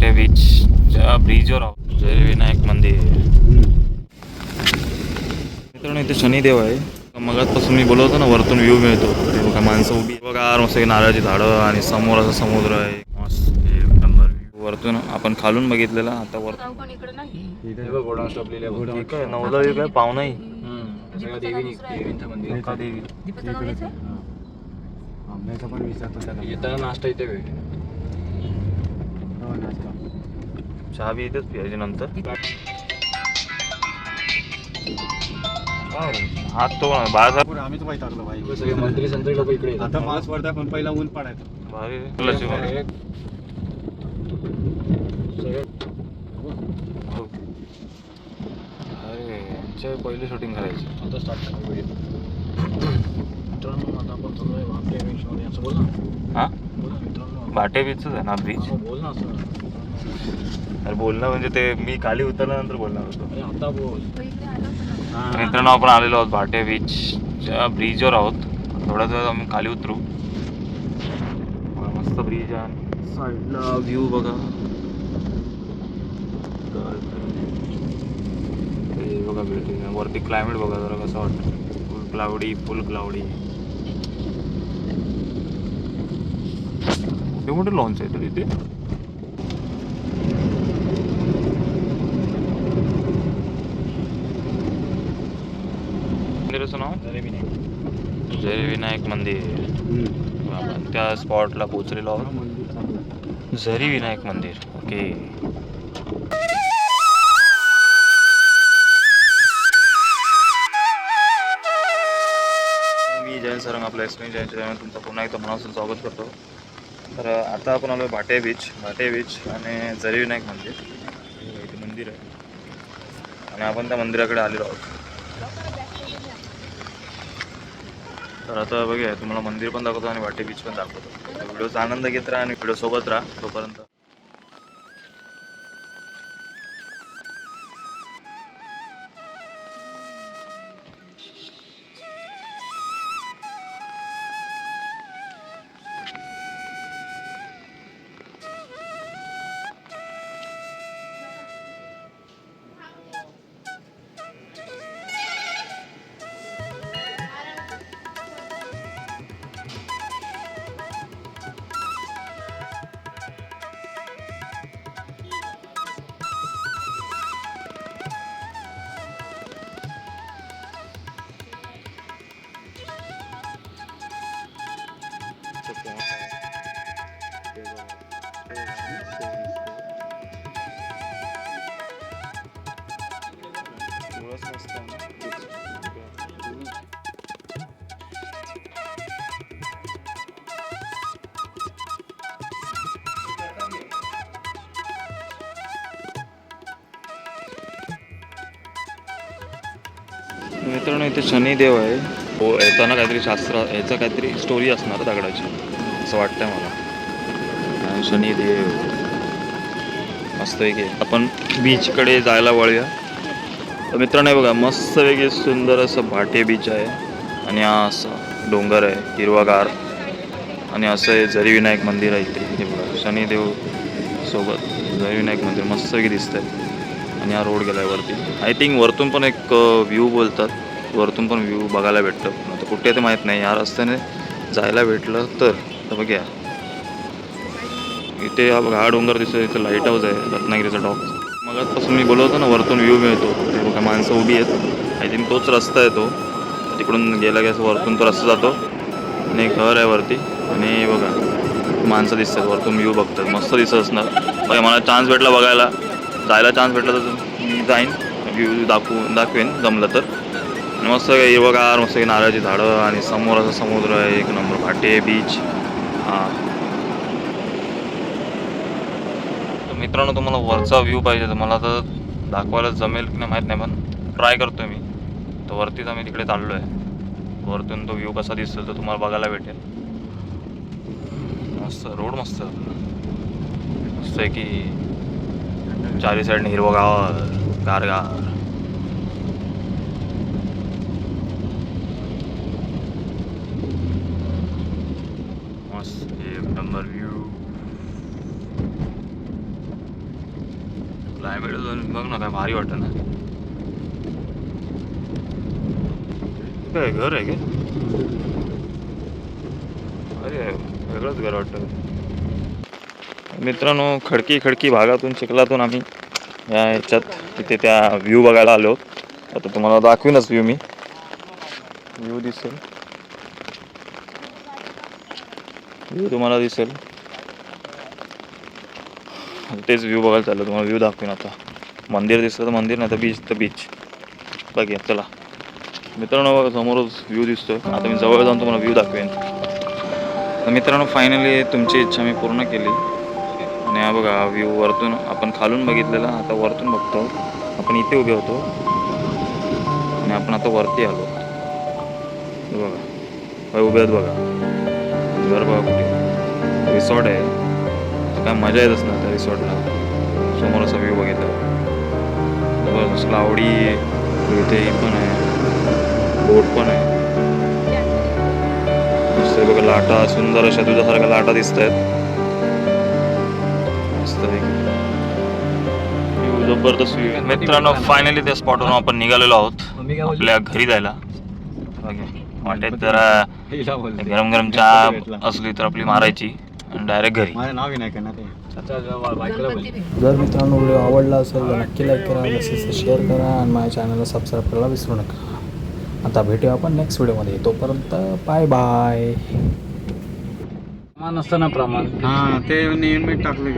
भाटे बीचच्या ब्रिजवर आहोत. जय विनायक मंदिर. मित्रांनो इथे शनिदेव आहे. मगाचपासून मी बोलवतो ना वरतून व्ह्यू मिळतो. बघा माणसं उभी. बघा मस्त नारळाची झाडं आणि समोर असं समुद्र आहे. मस्त एक नंबर व्ह्यू वरतून आपण खालून बघितलेला. आता वर आहे. नवदवी काय? पाहुणाही देवी मंदिर एका देवी दीपाचं नाव घ्यायचं आंब्याचा पण विचारतो त्याला येताना नाश्ता इथे वेळ हो नाश्ता चहा बी इथेच पियायची नंतर? हात तो बाळासाहेब पुढे आम्हीच माहीत लागलो भाई सगळे मंत्री संत्री लोक इकडे येतात. आता मास पडता पण पहिला ऊन पडायचं भारी. सगळे हो. अरे यांच्या पहिली शूटिंग करायची आता स्टार्ट करा व्हिडिओ मित्रांनो आता आपण चालू आहे बीचमध्ये बोल ना. हा? बोल ना मित्रांनो भाटे बीचच आहे ना ब्रिज हा, बोल ना अरे बोलणं म्हणजे ते मी खाली उतरल्यानंतर बोलणार होतो. अरे आता बोल. ना मित्रांनो आपण आलेलो आहोत भाटे बीचच्या ब्रिजवर आहोत. थोड्याच वेळात आम्ही खाली उतरू. मस्त ब्रिज आहे. साईडला व्ह्यू बघा. हे बघा बिल्डिंग वरती क्लायमेट बघा जरा कसं वाटतं फुल क्लाउडी फुल क्लाउडी मोठे मोठे लॉन्च आहेत तिथे मंदिराचं नाव? जय विनायक मंदिर. आपण त्या स्पॉटला पोचलेलो आहोत. झरी विनायक मंदिर. ओके. मी जयंत सरंग आपल्या एक्सप्लेन जयंत तुमचं पुन्हा एकदा मनापासून स्वागत करतो. तर आता आपण आलो भाटे बीच भाटे बीच आणि जरीविनायक मंदिर. हे इथे मंदिर आहे. आणि आपण त्या मंदिराकडे आलेलो आहोत. तर आता बघूया तुम्हाला मंदिर पण दाखवतो आणि वाटे बीच पण दाखवतो. व्हिडिओचा आनंद घेत राहा आणि व्हिडिओसोबत राहा तोपर्यंत. मित्रांनो इथे शनिदेव आहे. हो येताना काहीतरी शास्त्र याचं काहीतरी स्टोरी असणार दगडाची असं वाटतंय मला. शनिदेव मस्त आहे की आपण बीचकडे जायला वळूया. तर मित्रांनो बघा मस्त वेगळी सुंदर असं भाटे बीच आहे. आणि हा असं डोंगर आहे हिरवागार. आणि असं हे जरीविनायक मंदिर आहे इथे. हे बघा शनिदेव सोबत जरीविनायक मंदिर मस्त वेगळी दिसतंय. आणि हा रोड गेला आहे वरती. आय थिंक वरतून पण एक व्ह्यू बोलतात. वरतून पण व्ह्यू बघायला भेटतं. आता कुठे ते माहीत नाही. या रस्त्याने जायला भेटलं तर. तर बघूया. इथे हा बघा हा डोंगर दिसतो इथं लाइट हाऊस आहे रत्नागिरीचा डॉक. मगाचपासून मी बोलवतो ना वरतून व्ह्यू मिळतो. ते बघा माणसं उभी आहेत. आय थिंक तोच रस्ता आहे तो. तिकडून गेला की असं वरतून तो रस्ता जातो. आणि घर आहे वरती. आणि बघा माणसं दिसतात वरतून व्ह्यू बघतात. मस्त दिसत असणार. बघा मला चान्स भेटला बघायला. जायला चान्स भेटला तर मी जाईन. व्ह्यू दाखवू दाखवेन. जमलं तर. आणि मस्त हिरवगार मस्त नारळाची झाडं आणि समोर असं समुद्र आहे. एक नंबर भाटे बीच हां तर मित्रांनो तुम्हाला वरचा व्ह्यू पाहिजे तर मला तर दाखवायला जमेल की नाही माहीत नाही पण ट्राय करतो मी. तर वरतीच आम्ही तिकडे चाललो आहे वरतून तो व्ह्यू कसा दिसतो तो तुम्हाला बघायला भेटेल. मस्त रोड मस्त. मस्त आहे की चारी साईडने हिरवं हिरवगार गारगार मस्त एक नंबर व्ह्यू क्लायमेट बघ ना काय भारी वाटतं ना. काय घर आहे का? अरे वेगळंच घर वाटतं. मित्रांनो खडकी खडकी भागातून चिखलातून आम्ही या ह्याच्यात तिथे त्या व्ह्यू बघायला आलो. आता तुम्हाला दाखवीनच व्ह्यू मी. व्ह्यू दिसेल. व्ह्यू तुम्हाला दिसेल. तेच व्ह्यू बघायला चाललं. तुम्हाला व्ह्यू दाखवीन आता. मंदिर दिसतं तर मंदिर नाही तर बीच तर बीच बघूया चला. मित्रांनो बघा समोरच व्ह्यू दिसतोय. आता मी जवळ जाऊन तुम्हाला व्ह्यू दाखवेन. तर मित्रांनो फायनली तुमची इच्छा मी पूर्ण केली. आणि हा बघा व्ह्यू वरतून आपण खालून बघितलेला. आता वरतून बघतो आपण इथे उभे होतो. आणि आपण आता वरती आलो. बघा. उभे आहेत बघा. घर बघा कुठे. रिसॉर्ट आहे. तर काय मजा येतच ना त्या रिसॉर्टला. समोर असा व्ह्यू बघितला. जबरदस्त क्लाउडी इथे पण आहे. बोट पण आहे. मस्त बघा लाटा सुंदर अशा तुझ्यासारख्या लाटा दिसत आहेत मस्त जबरदस्त मित्रांनो फायनली त्या स्पॉटवरून आपण निघालेलो आहोत. आपल्या घरी जायला. वाटेत जरा. गरम गरम चहा असली तर आपली मारायची. डायरेक्ट घरी. माझं नाव विनायक आहे ना ते. जर मित्रांनो व्हिडिओ आवडला असेल तर नक्की लाईक करा जास्त शेअर करा आणि माझ्या चॅनलला सबस्क्राईब करायला विसरू नका. आता भेटूया आपण नेक्स्ट व्हिडिओमध्ये तोपर्यंत बाय बाय प्रमाण असतं ना प्रमाण? हा ते नेहमी टाकलं